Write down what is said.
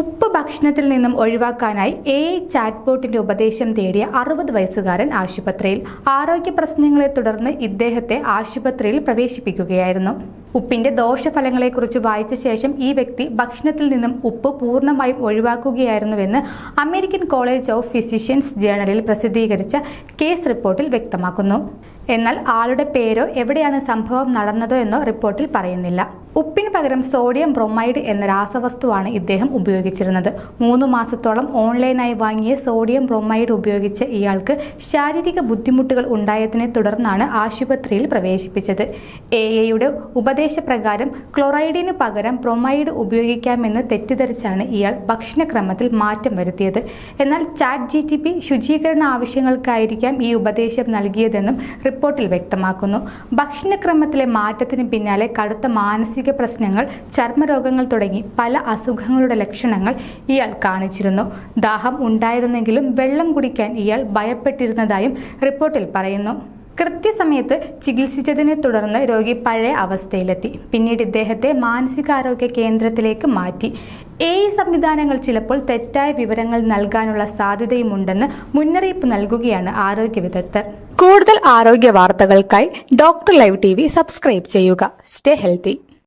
ഉപ്പ് ഭക്ഷണത്തിൽ നിന്നും ഒഴിവാക്കാനായി എ ചാറ്റ്ബോട്ടിന്റെ ഉപദേശം തേടിയ അറുപത് വയസ്സുകാരൻ ആശുപത്രിയിൽ ആരോഗ്യ പ്രശ്നങ്ങളെ തുടർന്ന് ഇദ്ദേഹത്തെ ആശുപത്രിയിൽ പ്രവേശിപ്പിക്കുകയായിരുന്നു. ഉപ്പിന്റെ ദോഷഫലങ്ങളെക്കുറിച്ച് വായിച്ച ശേഷം ഈ വ്യക്തി ഭക്ഷണത്തിൽ നിന്നും ഉപ്പ് പൂർണമായും ഒഴിവാക്കുകയായിരുന്നുവെന്ന് അമേരിക്കൻ കോളേജ് ഓഫ് ഫിസിഷ്യൻസ് ജേണലിൽ പ്രസിദ്ധീകരിച്ച കേസ് റിപ്പോർട്ടിൽ വ്യക്തമാക്കുന്നു. എന്നാൽ ആളുടെ പേരോ എവിടെയാണ് സംഭവം നടന്നതോ എന്നോ റിപ്പോർട്ടിൽ പറയുന്നില്ല. ഉപ്പിന് പകരം സോഡിയം ബ്രൊമൈഡ് എന്ന രാസവസ്തുവാണ് ഇദ്ദേഹം ഉപയോഗിച്ചിരുന്നത്. മൂന്ന് മാസത്തോളം ഓൺലൈനായി വാങ്ങിയ സോഡിയം ബ്രൊമൈഡ് ഉപയോഗിച്ച് ഇയാൾക്ക് ശാരീരിക ബുദ്ധിമുട്ടുകൾ ഉണ്ടായതിനെ തുടർന്നാണ് ആശുപത്രിയിൽ പ്രവേശിപ്പിച്ചത്. എ എയുടെ ഉപദേശപ്രകാരം ക്ലോറൈഡിന് പകരം ബ്രൊമൈഡ് ഉപയോഗിക്കാമെന്ന് തെറ്റിദ്ധരിച്ചാണ് ഇയാൾ ഭക്ഷണക്രമത്തിൽ മാറ്റം വരുത്തിയത്. എന്നാൽ ചാറ്റ് ജി ടി പി ശുചീകരണ ആവശ്യങ്ങൾക്കായിരിക്കാം ഈ ഉപദേശം നൽകിയതെന്നും റിപ്പോർട്ടിൽ വ്യക്തമാക്കുന്നു. ഭക്ഷണക്രമത്തിലെ മാറ്റത്തിന് പിന്നാലെ കടുത്ത മാനസിക പ്രശ്നങ്ങൾ ചർമ്മരോഗങ്ങൾ തുടങ്ങി പല അസുഖങ്ങളുടെ ലക്ഷണങ്ങൾ ഇയാൾ കാണിച്ചിരുന്നു. ദാഹം ഉണ്ടായിരുന്നെങ്കിലും വെള്ളം കുടിക്കാൻ ഇയാൾ ഭയപ്പെട്ടിരുന്നതായും റിപ്പോർട്ടിൽ പറയുന്നു. കൃത്യസമയത്ത് ചികിത്സിച്ചതിനെ തുടർന്ന് രോഗി പഴയ അവസ്ഥയിലെത്തി. പിന്നീട് ഇദ്ദേഹത്തെ മാനസികാരോഗ്യ കേന്ദ്രത്തിലേക്ക് മാറ്റി. എ സംവിധാനങ്ങൾ ചിലപ്പോൾ തെറ്റായ വിവരങ്ങൾ നൽകാനുള്ള സാധ്യതയുമുണ്ടെന്ന് മുന്നറിയിപ്പ് നൽകുകയാണ് ആരോഗ്യ വിദഗ്ധർ. കൂടുതൽ ആരോഗ്യ വാർത്തകൾക്കായി ഡോക്ടർ ലൈവ് ടി സബ്സ്ക്രൈബ് ചെയ്യുക. Stay healthy.